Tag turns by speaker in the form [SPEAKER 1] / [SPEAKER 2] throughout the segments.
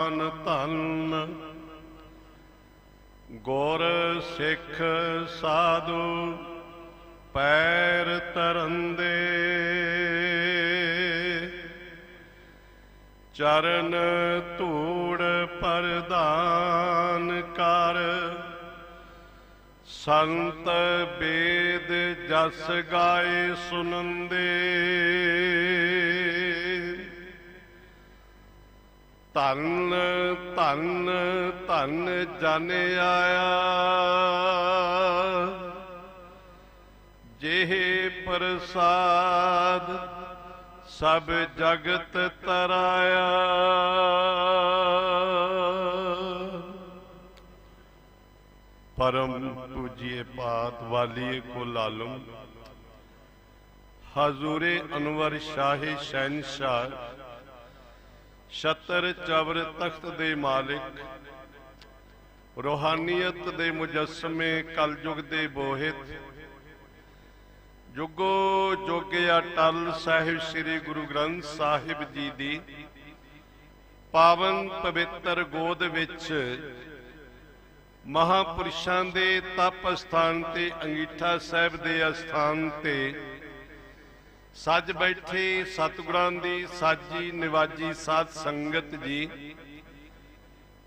[SPEAKER 1] ਧਨ ਧਨ ਗੁਰ ਸਿੱਖ ਸਾਧੂ ਪੈਰ ਤਰੰਦੇ ਚਰਨ ਧੂੜ ਪ੍ਰਦਾਨ ਕਰ ਸੰਤ ਵੇਦ ਜਸ ਗਾਏ ਸੁਨੰਦੇ ਧਨ ਧਨ, ਧੰਨ ਜਨ ਆਇਆ। ਜਿਹ ਪ੍ਰਸਾਦ ਸਭ ਜਗਤ ਤਰਾਇਆ। ਪਰਮ ਪੂਜੀਏ ਪਾਤ ਵਾਲੀਏ ਕੁਲ ਆਲਮ। ਹਜ਼ੂਰੇ ਅਨਵਰ ਸ਼ਾਹੀ ਸ਼ਹਿਨशाह ਛਤਰ ਚਵਰ ਤਖਤ ਦੇ ਮਾਲਿਕ, ਰੋਹਾਨੀਅਤ ਦੇ ਮੁਜੱਸਮੇ ਕਲਯੁਗ ਦੇ ਬੋਹਿਤ। ਜੁਗੋ ਜੋਗੇ ਅਟਲ ਸਾਹਿਬ ਸ੍ਰੀ ਗੁਰੂ ਗ੍ਰੰਥ ਸਾਹਿਬ ਜੀ ਦੀ, ਪਾਵਨ ਪਵਿੱਤਰ ਗੋਦ ਵਿੱਚ ਮਹਾਪੁਰਸ਼ਾਂ ਦੇ ਤਪ ਸਥਾਨ ਤੇ, ਅੰਗੀਠਾ ਸਾਹਿਬ ਦੇ ਅਸਥਾਨ ਤੇ ਸੱਜ ਬੈਠੇ ਸਤਿਗੁਰਾਂ ਦੀ, ਸਾਜੀ ਨਿਵਾਜੀ ਸਾਧ ਸੰਗਤ ਜੀ।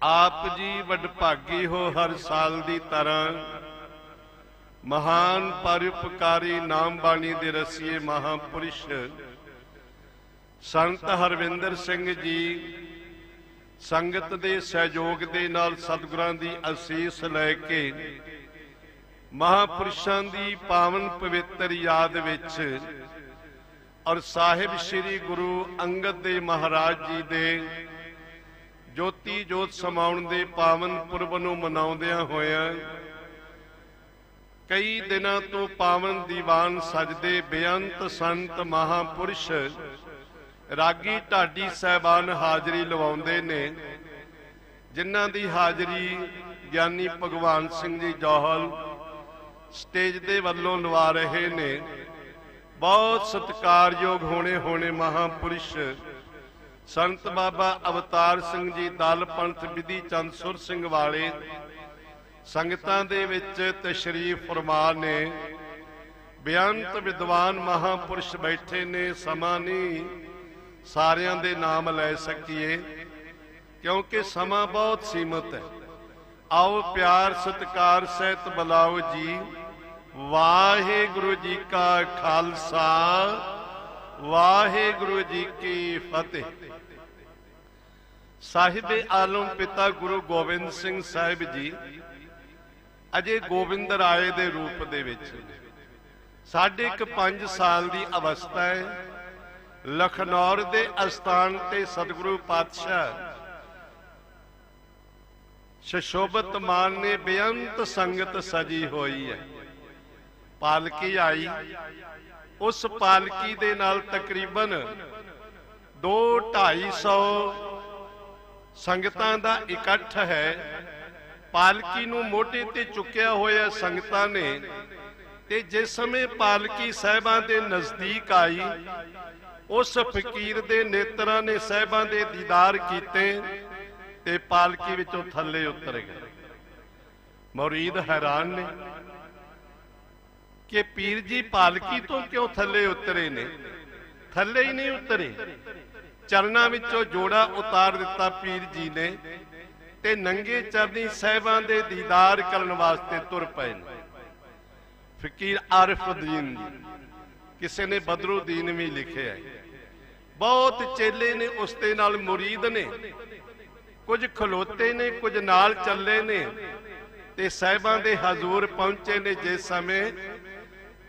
[SPEAKER 1] ਆਪ ਜੀ ਵਡਭਾਗੀ ਹੋ ਹਰ ਸਾਲ ਦੀ ਤਰ੍ਹਾਂ। ਮਹਾਨ ਪਰਉਪਕਾਰੀ ਨਾਮ ਬਾਣੀ ਦੇ ਰਸੀਏ ਮਹਾਪੁਰਸ਼। ਸੰਤ ਹਰਵਿੰਦਰ ਸਿੰਘ ਜੀ, ਸੰਗਤ ਦੇ ਸਹਿਯੋਗ ਦੇ ਨਾਲ ਸਤਿਗੁਰਾਂ ਦੀ ਅਸੀਸ ਲੈ ਕੇ ਮਹਾਪੁਰਸ਼ਾਂ ਦੀ ਪਾਵਨ ਪਵਿੱਤਰ ਯਾਦ ਵਿੱਚ ਔਰ ਸਾਹਿਬ ਸ੍ਰੀ ਗੁਰੂ ਅੰਗਦ ਦੇਵ ਮਹਾਰਾਜ ਜੀ ਦੇ ਜੋਤੀ ਜੋਤ ਸਮਾਉਣ ਦੇ ਪਾਵਨ ਪੁਰਬ ਨੂੰ ਮਨਾਉਂਦਿਆਂ ਹੋਇਆਂ ਕਈ ਦਿਨਾਂ ਤੋਂ ਪਾਵਨ ਦੀਵਾਨ ਸਜਦੇ ਬੇਅੰਤ ਸੰਤ ਮਹਾਪੁਰਸ਼ ਰਾਗੀ ਢਾਡੀ ਸਹਿਬਾਨ ਹਾਜ਼ਰੀ ਲਵਾਉਂਦੇ ਨੇ, ਜਿਨ੍ਹਾਂ ਦੀ ਹਾਜ਼ਰੀ ਗਿਆਨੀ ਭਗਵਾਨ ਸਿੰਘ ਜੀ ਜੋਹਲ ਸਟੇਜ ਦੇ ਵੱਲੋਂ ਲਵਾ ਰਹੇ ਨੇ। ਬਹੁਤ ਸਤਿਕਾਰਯੋਗ ਹੋਣੇ ਹੋਣੇ ਮਹਾਪੁਰਸ਼। ਸੰਤ ਬਾਬਾ ਅਵਤਾਰ ਸਿੰਘ ਜੀ ਦਲ ਪੰਥ ਵਿਧੀ ਚੰਦ ਸੁਰ ਸਿੰਘ ਵਾਲੇ ਸੰਗਤਾਂ ਦੇ ਵਿੱਚ ਤਸ਼ਰੀਫ ਫਰਮਾ ਨੇ ਬੇਅੰਤ ਵਿਦਵਾਨ ਮਹਾਪੁਰਸ਼ ਬੈਠੇ ਨੇ, ਸਮਾਂ ਨਹੀਂ, ਸਾਰਿਆਂ ਦੇ ਨਾਮ ਲੈ ਸਕੀਏ, ਕਿਉਂਕਿ ਸਮਾਂ ਬਹੁਤ ਸੀਮਤ ਹੈ। ਆਓ ਪਿਆਰ ਸਤਿਕਾਰ ਸਹਿਤ ਬੁਲਾਓ ਜੀ। ਵਾਹਿਗੁਰੂ ਜੀ ਕਾ ਖਾਲਸਾ, ਵਾਹਿਗੁਰੂ ਜੀ ਕੀ ਫਤਿਹ। ਸਾਹਿਬ ਆਲਮ ਪਿਤਾ ਗੁਰੂ ਗੋਬਿੰਦ ਸਿੰਘ ਸਾਹਿਬ ਜੀ ਅਜੇ ਗੋਬਿੰਦ ਰਾਏ ਦੇ ਰੂਪ ਦੇ ਵਿੱਚ। ਸਾਡੇ ਇੱਕ 5 ਸਾਲ ਦੀ ਅਵਸਥਾ ਹੈ। ਲਖਨੌਰ ਦੇ ਅਸਥਾਨ ਤੇ ਸਤਿਗੁਰੂ ਪਾਤਸ਼ਾਹ ਸ਼ਸ਼ੋਭਤ ਮਾਨ ਨੇ ਬੇਅੰਤ ਸੰਗਤ ਸਜੀ ਹੋਈ ਹੈ। ਪਾਲਕੀ ਆਈ, ਉਸ ਪਾਲਕੀ ਦੇ ਨਾਲ ਤਕਰੀਬਨ 2 250 ਸੰਗਤਾਂ ਦਾ ਇਕੱਠ ਹੈ। ਪਾਲਕੀ ਨੂੰ ਮੋਢੇ ਤੇ ਚੁੱਕਿਆ ਹੋਇਆ ਸੰਗਤਾਂ ਨੇ ਤੇ ਜਿਸ ਸਮੇਂ ਪਾਲਕੀ ਸਹਿਬਾਂ ਦੇ ਨਜ਼ਦੀਕ ਆਈ, ਉਸ ਫਕੀਰ ਦੇ ਨੇਤਰਾਂ ਨੇ ਸਹਿਬਾਂ ਦੇ ਦੀਦਾਰ ਕੀਤੇ ਤੇ ਪਾਲਕੀ ਵਿੱਚੋਂ ਥੱਲੇ ਉਤਰ ਗਏ। ਮੌਰੀਦ ਹੈਰਾਨ ਨੇ। ਕਿ ਪੀਰ ਜੀ ਪਾਲਕੀ ਤੋਂ ਕਿਉਂ ਥੱਲੇ ਉਤਰੇ ਨੇ? ਥੱਲੇ ਹੀ ਨਹੀਂ ਉਤਰੇ। ਚਰਨਾਂ ਵਿੱਚੋਂ ਜੋੜਾ ਉਤਾਰ ਦਿੱਤਾ ਪੀਰ ਜੀ ਨੇ ਤੇ ਨੰਗੇ ਚਰਨੀ ਸਹਿਬਾਂ ਦੇ ਦੀਦਾਰ ਕਰਨ ਵਾਸਤੇ ਤੁਰ ਪਏ ਨੇ। ਫਕੀਰ ਆਰਿਫਉਦੀਨ ਜੀ, ਕਿਸੇ ਨੇ ਬਦਰੁਦੀਨ ਵੀ ਲਿਖਿਆ ਹੈ। ਬਹੁਤ ਚੇਲੇ ਨੇ ਉਸ ਦੇ ਨਾਲ ਮੁਰੀਦ ਨੇ। ਕੁਝ ਖਲੋਤੇ ਨੇ, ਕੁਝ ਨਾਲ ਚੱਲੇ ਨੇ ਤੇ ਸਹਿਬਾਂ ਦੇ ਹਜ਼ੂਰ ਪਹੁੰਚੇ ਨੇ ਜਿਸ ਸਮੇਂ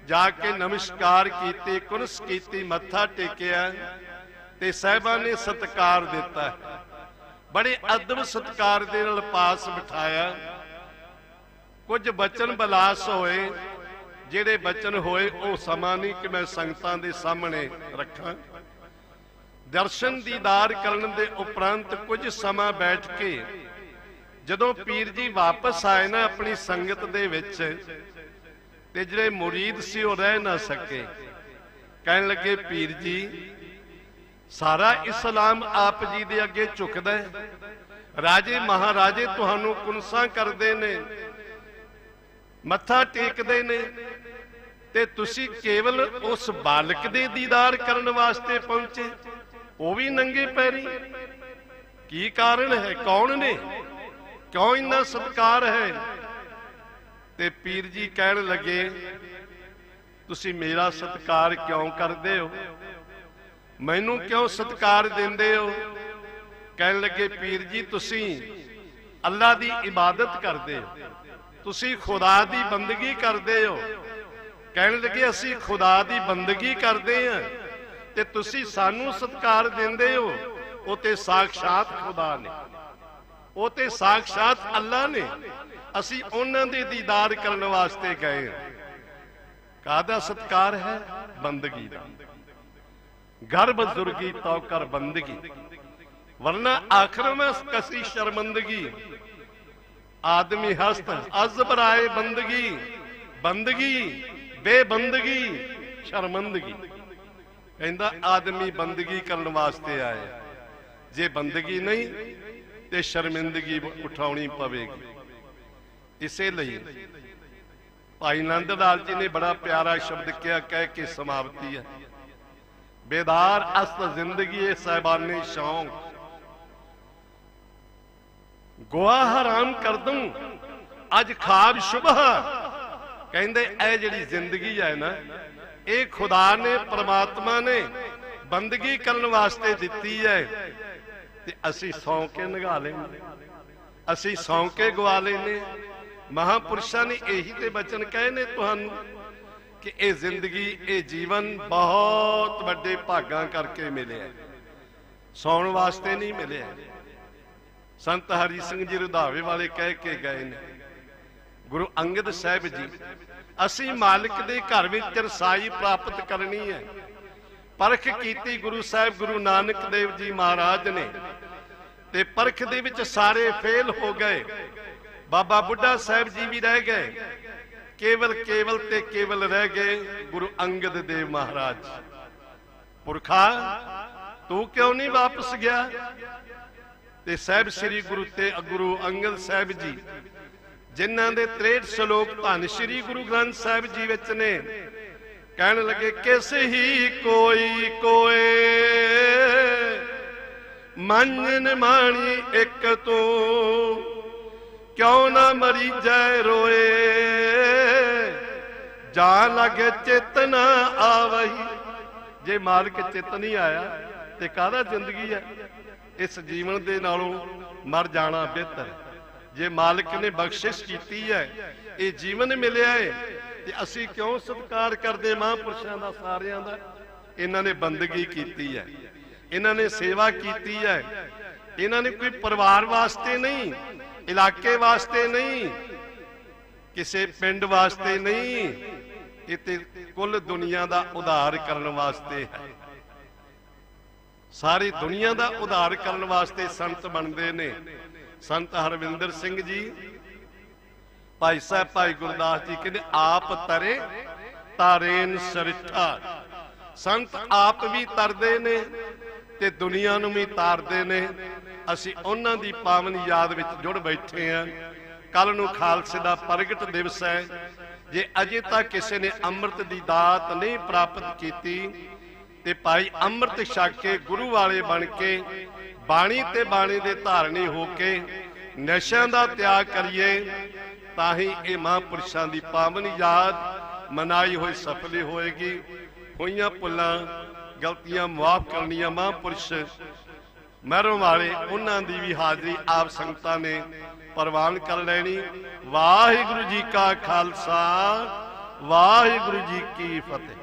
[SPEAKER 1] ਜਾ ਕੇ ਨਮਸਕਾਰ ਕੀਤੀ ਕੁਰਸ ਕੀਤੀ, ਮੱਥਾ ਟੇਕਿਆ ਤੇ ਸਹਿਬਾਂ ਨੇ ਸਤਕਾਰ ਦਿੱਤਾ। ਬੜੇ ਅਦਬ ਸਤਕਾਰ ਦੇ ਨਾਲ ਪਾਸ ਬਿਠਾਇਆ। ਕੁਝ ਬਚਨ ਬਲਾਸ ਹੋਏ, ਜਿਹੜੇ ਬਚਨ ਹੋਏ, ਉਹ ਸਮਾਂ ਨਹੀਂ ਕਿ ਮੈਂ ਸੰਗਤਾਂ ਦੇ ਸਾਹਮਣੇ ਰੱਖਾਂ। ਦਰਸ਼ਨ ਦੀਦਾਰ ਕਰਨ ਦੇ ਉਪਰੰਤ ਕੁਝ ਸਮਾਂ ਬੈਠ ਕੇ ਜਦੋਂ ਪੀਰ ਜੀ ਵਾਪਸ ਆਏ ਨਾ ਆਪਣੀ ਸੰਗਤ ਦੇ ਵਿੱਚ ਤੇ ਜਿਹੜੇ ਮੁਰੀਦ ਸੀ ਉਹ ਰਹਿ ਨਾ ਸਕੇ। ਕਹਿਣ ਲੱਗੇ, ਪੀਰ ਜੀ, ਸਾਰਾ ਇਸਲਾਮ ਆਪ ਜੀ ਦੇ ਅੱਗੇ ਝੁਕਦਾ ਹੈ। ਰਾਜੇ ਮਹਾਰਾਜੇ ਤੁਹਾਨੂੰ ਕੁਨਸਾਂ ਕਰਦੇ ਨੇ, ਮੱਥਾ ਟੇਕਦੇ ਨੇ ਤੇ ਤੁਸੀਂ ਕੇਵਲ ਉਸ ਬਾਲਕ ਦੇ ਦੀਦਾਰ ਕਰਨ ਵਾਸਤੇ ਪਹੁੰਚੇ। ਉਹ ਵੀ ਨੰਗੇ ਪੈਰੀ। ਕੀ ਕਾਰਨ ਹੈ? ਕੌਣ ਨੇ? ਕਿਉਂ ਇੰਨਾ ਸਤਕਾਰ ਹੈ? ਤੇ ਪੀਰ ਜੀ ਕਹਿਣ ਲੱਗੇ, ਤੁਸੀਂ ਮੇਰਾ ਸਤਕਾਰ ਕਿਉਂ ਕਰਦੇ ਹੋ? ਮੈਨੂੰ ਕਿਉਂ ਸਤਕਾਰ ਦਿੰਦੇ ਹੋ? ਕਹਿਣ ਲੱਗੇ, ਪੀਰ ਜੀ, ਤੁਸੀਂ ਅੱਲਾ ਦੀ ਇਬਾਦਤ ਕਰਦੇ ਹੋ। ਤੁਸੀਂ ਖੁਦਾ ਦੀ ਬੰਦਗੀ ਕਰਦੇ ਹੋ। ਕਹਿਣ ਲੱਗੇ, ਅਸੀਂ ਖੁਦਾ ਦੀ ਬੰਦਗੀ ਕਰਦੇ ਹਾਂ ਤੇ ਤੁਸੀਂ ਸਾਨੂੰ ਸਤਕਾਰ ਦਿੰਦੇ ਹੋ। ਉਹ ਤੇ ਸਾਖਸ਼ਾਤ ਖੁਦਾ ਨੇ। ਉਹ ਤੇ ਸਾਖਸ਼ਾਤ ਅੱਲਾ ਨੇ। ਅਸੀਂ ਉਹਨਾਂ ਦੇ ਦੀਦਾਰ ਕਰਨ ਵਾਸਤੇ ਗਏ ਹਾਂ। ਕਾਹਦਾ ਸਤਕਾਰ ਹੈ? ਬੰਦਗੀ ਦਾ। ਘਰ ਬਜ਼ੁਰਗੀ ਤੋ ਕਰ ਬੰਦਗੀ। ਵਰਨਾ ਆਖਰ ਮੈਂ ਕਸੀ ਸ਼ਰਮੰਦਗੀ। ਆਦਮੀ ਹਸਤ ਅਜ਼ਬਰਾਏ ਬੰਦਗੀ। ਬੰਦਗੀ, ਬੇਬੰਦਗੀ, ਸ਼ਰਮੰਦਗੀ। ਕਹਿੰਦਾ ਆਦਮੀ ਬੰਦਗੀ ਕਰਨ ਵਾਸਤੇ ਆਏ ਜੇ ਬੰਦਗੀ ਨਹੀਂ ਤੇ ਸ਼ਰਮਿੰਦਗੀ ਉਠਾਉਣੀ ਪਵੇਗੀ। ਇਸੇ ਲਈ ਭਾਈ ਨੰਦ ਲਾਲ ਜੀ ਨੇ ਬੜਾ ਪਿਆਰਾ ਸ਼ਬਦ ਕਿਹਾ, ਕਹਿ ਕੇ ਸਮਾਪਤੀ ਹੈ। ਬੇਦਾਰ ਅਸਤ ਜ਼ਿੰਦਗੀ ਇਹ ਸਹਿਬਾਨੇ ਸ਼ੌਂਕ। ਗੋਆ ਹਰਾਮ ਕਰ ਦੂੰ, ਅੱਜ ਖਾਬ ਸ਼ੁਭਹ ਕਹਿੰਦੇ, ਇਹ ਜਿਹੜੀ ਜ਼ਿੰਦਗੀ ਹੈ ਨਾ, ਇਹ ਖੁਦਾ ਨੇ, ਪਰਮਾਤਮਾ ਨੇ ਬੰਦਗੀ ਕਰਨ ਵਾਸਤੇ ਦਿੱਤੀ ਹੈ। ਤੇ ਅਸੀਂ ਸੌਂ ਕੇ ਨਗਾ ਲੈਂਦੇ। ਅਸੀਂ ਸੌਂ ਕੇ ਗਵਾ ਲੈਂਦੇ। ਮਹਾਪੁਰਸ਼ਾਂ ਨੇ ਇਹੀ ਤੇ ਬਚਨ ਕਹੇ ਨੇ ਤੁਹਾਨੂੰ ਕਿ ਇਹ ਜ਼ਿੰਦਗੀ, ਇਹ ਜੀਵਨ ਬਹੁਤ ਵੱਡੇ ਭਾਗਾਂ ਕਰਕੇ ਮਿਲਿਆ। ਸੌਣ ਵਾਸਤੇ ਨਹੀਂ ਮਿਲਿਆ। ਸੰਤ ਹਰੀ ਸਿੰਘ ਜੀ ਰਧਾਵੇ ਵਾਲੇ ਕਹਿ ਕੇ ਗਏ ਨੇ, ਗੁਰੂ ਅੰਗਦ ਸਾਹਿਬ ਜੀ, ਅਸੀਂ ਮਾਲਕ ਦੇ ਘਰ ਵਿੱਚ ਰਸਾਈ ਪ੍ਰਾਪਤ ਕਰਨੀ ਹੈ। ਪਰਖ ਕੀਤੀ ਗੁਰੂ ਸਾਹਿਬ, ਗੁਰੂ ਨਾਨਕ ਦੇਵ ਜੀ ਮਹਾਰਾਜ ਨੇ ਤੇ ਪਰਖ ਦੇ ਵਿੱਚ ਸਾਰੇ ਫੇਲ ਹੋ ਗਏ। ਬਾਬਾ ਬੁੱਢਾ ਸਾਹਿਬ ਜੀ ਵੀ ਰਹਿ ਗਏ। ਕੇਵਲ ਕੇਵਲ ਤੇ ਕੇਵਲ ਰਹਿ ਗਏ ਗੁਰੂ ਅੰਗਦ ਦੇਵ ਮਹਾਰਾਜ। ਪੁਰਖਾ, ਤੂੰ ਕਿਉਂ ਨਹੀਂ ਵਾਪਸ ਗਿਆ? ਤੇ ਸਾਹਿਬ ਸ੍ਰੀ ਗੁਰੂ ਤੇ ਗੁਰੂ ਅੰਗਦ ਸਾਹਿਬ ਜੀ, ਜਿਨ੍ਹਾਂ ਦੇ 63 ਸ਼ਲੋਕ ਧੰਨ ਸ੍ਰੀ ਗੁਰੂ ਗ੍ਰੰਥ ਸਾਹਿਬ ਜੀ ਵਿੱਚ ਨੇ, ਕਹਿਣ ਲੱਗੇ, ਕਿਸ ਹੀ ਕੋਈ ਕੋਏ ਮੰਨ ਮਾਣੀ ਇੱਕ ਤੂੰ। ਕਿਉਂ ਨਾ ਮਰੀ ਰੋਏ? ਜਾਨ ਲਗੇ ਚਿਤ ਆਵਹੀ। ਜੇ ਮਾਲਕ ਚਿਤ ਨਹੀਂ ਆਇਆ, ਤੇ ਕਾਹਦਾ ਜ਼ਿੰਦਗੀ ਹੈ? ਇਸ ਜੀਵਨ ਦੇ ਨਾਲੋਂ ਮਰ ਜਾਣਾ ਬਿਹਤਰ ਜੇ ਮਾਲਕ ਨੇ ਬਖਸ਼ਿਸ਼ ਕੀਤੀ ਹੈ, ਇਹ ਜੀਵਨ ਮਿਲਿਆ ਹੈ ਤੇ ਅਸੀਂ ਕਿਉਂ ਸਤਿਕਾਰ ਕਰਦੇ ਮਹਾਂਪੁਰਸ਼ਾਂ ਦਾ, ਸਾਰਿਆਂ ਦਾ? ਇਹਨਾਂ ਨੇ ਬੰਦਗੀ ਕੀਤੀ ਹੈ। ਇਹਨਾਂ ਨੇ ਸੇਵਾ ਕੀਤੀ ਹੈ। ਇਹਨਾਂ ਨੇ ਕੋਈ ਪਰਿਵਾਰ ਵਾਸਤੇ ਨਹੀਂ, ਇਲਾਕੇ ਵਾਸਤੇ ਨਹੀਂ, ਕਿਸੇ ਪਿੰਡ ਵਾਸਤੇ ਨਹੀਂ, ਇਹ ਤੇ ਕੁੱਲ ਦੁਨੀਆ ਦਾ ਉਧਾਰ ਕਰਨ ਵਾਸਤੇ ਹੈ। ਸਾਰੀ ਦੁਨੀਆ ਦਾ ਉਧਾਰ ਕਰਨ ਵਾਸਤੇ ਸੰਤ ਬਣਦੇ ਨੇ। ਸੰਤ ਹਰਵਿੰਦਰ ਸਿੰਘ ਜੀ, ਭਾਈ ਸਾਹਿਬ, ਭਾਈ ਗੁਰਦਾਸ ਜੀ ਕਹਿੰਦੇ, ਆਪ ਤਰੇ, ਤਾਰੇਨ ਸਰਿਠਾ ਸੰਤ ਆਪ ਵੀ ਤਰਦੇ ਨੇ। ਤੇ ਦੁਨੀਆ ਨੂੰ ਵੀ ਤਾਰਦੇ ਨੇ। ਅਸੀਂ ਉਹਨਾਂ ਦੀ ਪਾਵਨ ਯਾਦ ਵਿੱਚ ਜੁੜ ਬੈਠੇ ਆਂ। ਕੱਲ ਨੂੰ ਖਾਲਸੇ ਦਾ ਪ੍ਰਗਟ ਦਿਵਸ ਹੈ। ਜੇ ਅਜੇ ਤੱਕ ਕਿਸੇ ਨੇ ਅੰਮ੍ਰਿਤ ਦੀ ਦਾਤ ਨਹੀਂ ਪ੍ਰਾਪਤ ਕੀਤੀ, ਤੇ ਭਾਈ ਅੰਮ੍ਰਿਤ ਛਕ ਕੇ ਗੁਰੂ ਵਾਲੇ ਬਣ ਕੇ, ਬਾਣੀ ਤੇ ਬਾਣੀ ਦੇ ਧਾਰਨੀ ਹੋ ਕੇ ਨਸ਼ਿਆਂ ਦਾ ਤਿਆਗ ਕਰੀਏ, ਤਾਂ ਹੀ ਇਹ ਮਹਾਂਪੁਰਸ਼ਾਂ ਦੀ ਪਾਵਨ ਯਾਦ ਮਨਾਈ ਹੋਈ ਸਫਲੀ ਹੋਏਗੀ। ਹੋਈਆਂ ਪੁੱਲਾਂ ਗਲਤੀਆਂ ਮਾਫ ਕਰਨੀਆਂ ਮਹਾਂਪੁਰਸ਼ ਮਹਿਰੋਂ ਵਾਲੇ, ਉਹਨਾਂ ਦੀ ਵੀ ਹਾਜ਼ਰੀ ਆਪ ਸੰਗਤਾਂ ਨੇ ਪ੍ਰਵਾਨ ਕਰ ਲੈਣੀ। ਵਾਹਿਗੁਰੂ ਜੀ ਕਾ ਖਾਲਸਾ, ਵਾਹਿਗੁਰੂ ਜੀ ਕੀ ਫਤਿਹ।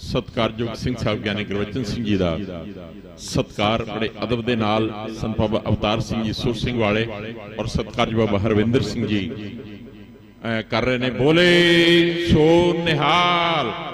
[SPEAKER 2] ਸਤਕਾਰਯੋਗ ਸਿੰਘ ਸਾਹਿਬ, ਗਿਆਨੀ ਗੁਰਵਚਨ ਸਿੰਘ ਜੀ ਦਾ ਸਤਕਾਰ ਬੜੇ ਅਦਬ ਦੇ ਨਾਲ ਸੰਤ ਬਾਬਾ ਅਵਤਾਰ ਸਿੰਘ ਜੀ, ਸੁਰ ਸਿੰਘ ਵਾਲੇ ਔਰ ਸਤਕਾਰਯੋਗ ਬਾਬਾ ਹਰਵਿੰਦਰ ਸਿੰਘ ਜੀ ਕਰ ਰਹੇ ਨੇ ਬੋਲੇ ਸੋ ਨਿਹਾਲ।